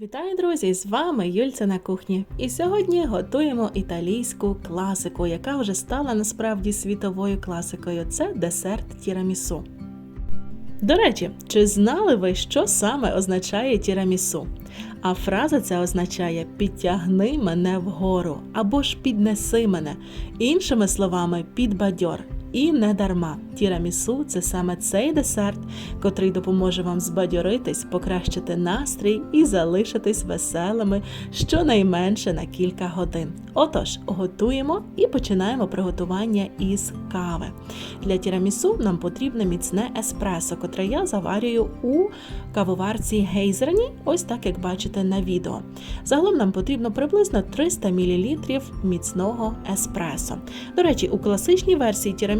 Вітаю, друзі! З вами Юльця на кухні. І сьогодні готуємо італійську класику, яка вже стала насправді світовою класикою. Це десерт тірамісу. До речі, чи знали ви, що саме означає тірамісу? А фраза ця означає підтягни мене вгору або ж піднеси мене, іншими словами, підбадьор. І не дарма тірамісу це саме цей десерт, котрий допоможе вам збадьоритись, покращити настрій і залишитись веселими щонайменше на кілька годин. Отож, готуємо і починаємо приготування із кави. Для тірамісу нам потрібне міцне еспресо, котре я заварюю у кавоварці гейзерні, ось так як бачите на відео. Загалом нам потрібно приблизно 300 мл міцного еспресо. До речі, у класичній версії тірамісу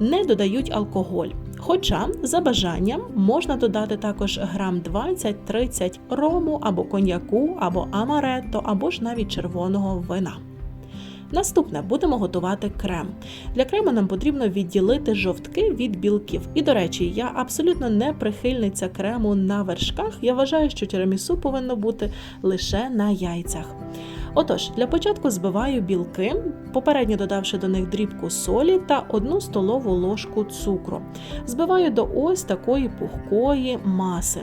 не додають алкоголь. Хоча за бажанням можна додати також грам 20-30 рому або коньяку, або амаретто, або ж навіть червоного вина. Наступне будемо готувати крем. Для крему нам потрібно відділити жовтки від білків. І, до речі, я абсолютно не прихильниця крему на вершках. Я вважаю, що тірамісу повинно бути лише на яйцях. Отож, для початку збиваю білки, попередньо додавши до них дрібку солі та одну столову ложку цукру. Збиваю до ось такої пухкої маси.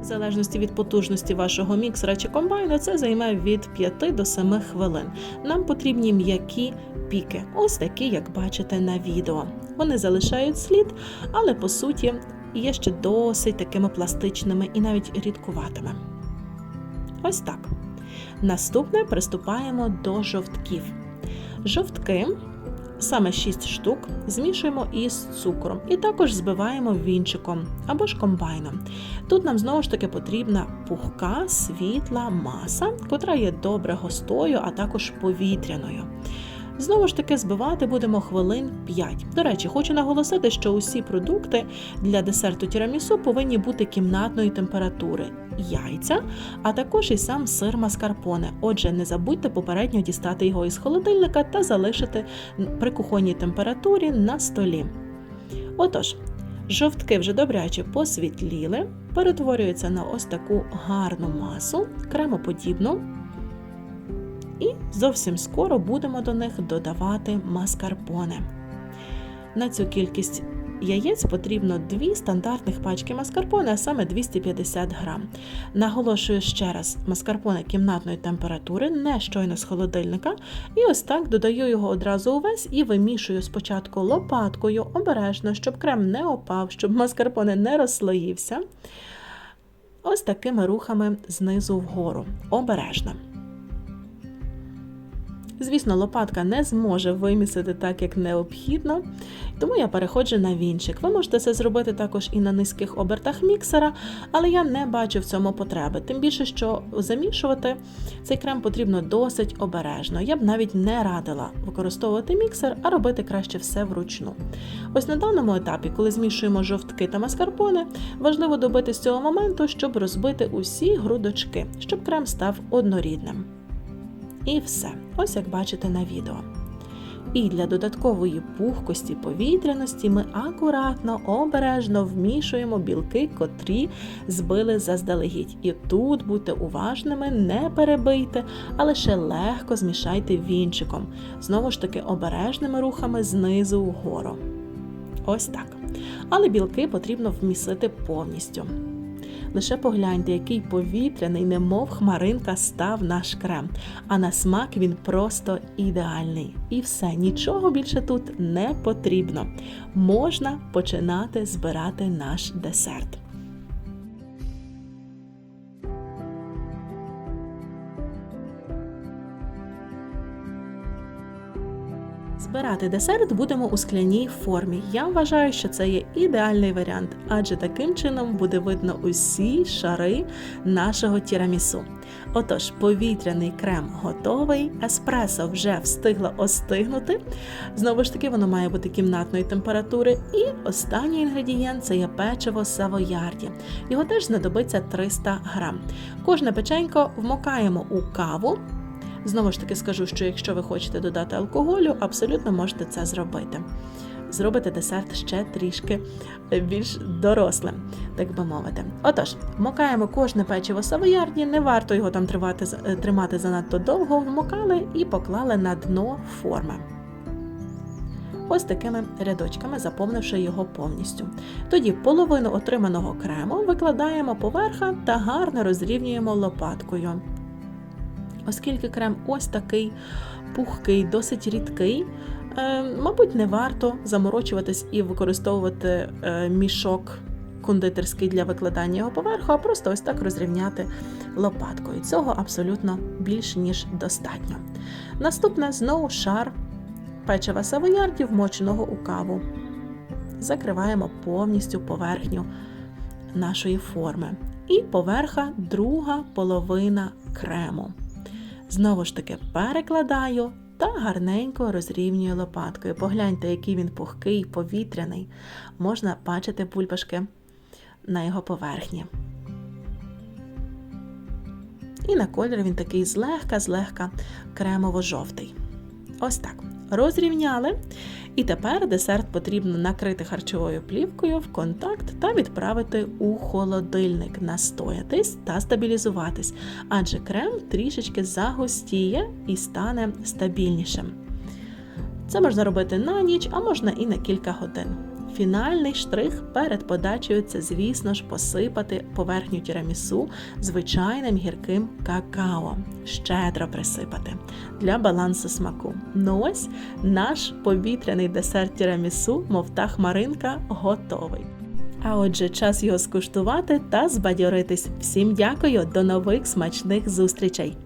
В залежності від потужності вашого міксера чи комбайну, це займе від 5 до 7 хвилин. Нам потрібні м'які піки, ось такі, як бачите на відео. Вони залишають слід, але по суті є ще досить такими пластичними і навіть рідкуватими. Ось так. Наступне приступаємо до жовтків. Жовтки, саме 6 штук, змішуємо із цукром і також збиваємо вінчиком або ж комбайном. Тут нам знову ж таки потрібна пухка, світла маса, котра є добре густою, а також повітряною. Знову ж таки, збивати будемо хвилин 5. До речі, хочу наголосити, що усі продукти для десерту тірамісу повинні бути кімнатної температури. Яйця, а також і сам сир маскарпоне. Отже, не забудьте попередньо дістати його із холодильника та залишити при кухонній температурі на столі. Отож, жовтки вже добряче посвітліли, перетворюються на ось таку гарну масу, кремоподібну. І зовсім скоро будемо до них додавати маскарпоне. На цю кількість яєць потрібно 2 стандартних пачки маскарпоне, а саме 250 грам. Наголошую ще раз, маскарпоне кімнатної температури, не щойно з холодильника. І ось так додаю його одразу увесь і вимішую спочатку лопаткою обережно, щоб крем не опав, щоб маскарпоне не розслоївся. Ось такими рухами знизу вгору. Обережно. Звісно, лопатка не зможе вимісити так, як необхідно, тому я переходжу на вінчик. Ви можете це зробити також і на низьких обертах міксера, але я не бачу в цьому потреби. Тим більше, що замішувати цей крем потрібно досить обережно. Я б навіть не радила використовувати міксер, а робити краще все вручну. Ось на даному етапі, коли змішуємо жовтки та маскарпоне, важливо добитись цього моменту, щоб розбити усі грудочки, щоб крем став однорідним. І все, ось як бачите на відео. І для додаткової пухкості повітряності ми акуратно, обережно вмішуємо білки, котрі збили заздалегідь. І тут будьте уважними, не перебийте, а лише легко змішайте вінчиком. Знову ж таки, обережними рухами знизу вгору. Ось так. Але білки потрібно вмісити повністю. Лише погляньте, який повітряний, немов хмаринка став наш крем. А на смак він просто ідеальний. І все, нічого більше тут не потрібно. Можна починати збирати наш десерт. Збирати десерт будемо у скляній формі. Я вважаю, що це є ідеальний варіант, адже таким чином буде видно усі шари нашого тірамісу. Отож, повітряний крем готовий, еспресо вже встигло остигнути. Знову ж таки, воно має бути кімнатної температури. І останній інгредієнт це є печиво савоярді. Його теж знадобиться 300 грам. Кожне печенько вмокаємо у каву. Знову ж таки скажу, що якщо ви хочете додати алкоголю, абсолютно можете це зробити. зробите десерт ще трішки більш дорослим, так би мовити. Отож, вмокаємо кожне печиво савоярді, не варто його там тривати, е, тримати занадто довго, вмокали і поклали на дно форми. Ось такими рядочками, заповнивши його повністю. Тоді половину отриманого крему викладаємо поверха та гарно розрівнюємо лопаткою. Оскільки крем ось такий пухкий, досить рідкий, е, мабуть, не варто заморочуватись і використовувати е, мішок кондитерський для викладання його поверху, а просто ось так розрівняти лопаткою. Цього абсолютно більш ніж достатньо. Наступне знову шар печива савоярді, вмоченого у каву. Закриваємо повністю поверхню нашої форми. І поверха друга половина крему. Знову ж таки перекладаю та гарненько розрівнюю лопаткою. Погляньте, який він пухкий, повітряний. Можна бачити бульбашки на його поверхні. І на кольор він такий злегка-злегка кремово-жовтий. Ось так. Розрівняли. І тепер десерт потрібно накрити харчовою плівкою в контакт та відправити у холодильник, настоятись та стабілізуватись, адже крем трішечки загустіє і стане стабільнішим. Це можна робити на ніч, а можна і на кілька годин. Фінальний штрих перед подачею це, звісно ж, посипати поверхню тірамісу звичайним гірким какао, щедро присипати для балансу смаку. Ну ось наш повітряний десерт тірамісу, мов та хмаринка, готовий. А отже, час його скуштувати та збадьоритись. Всім дякую, до нових смачних зустрічей!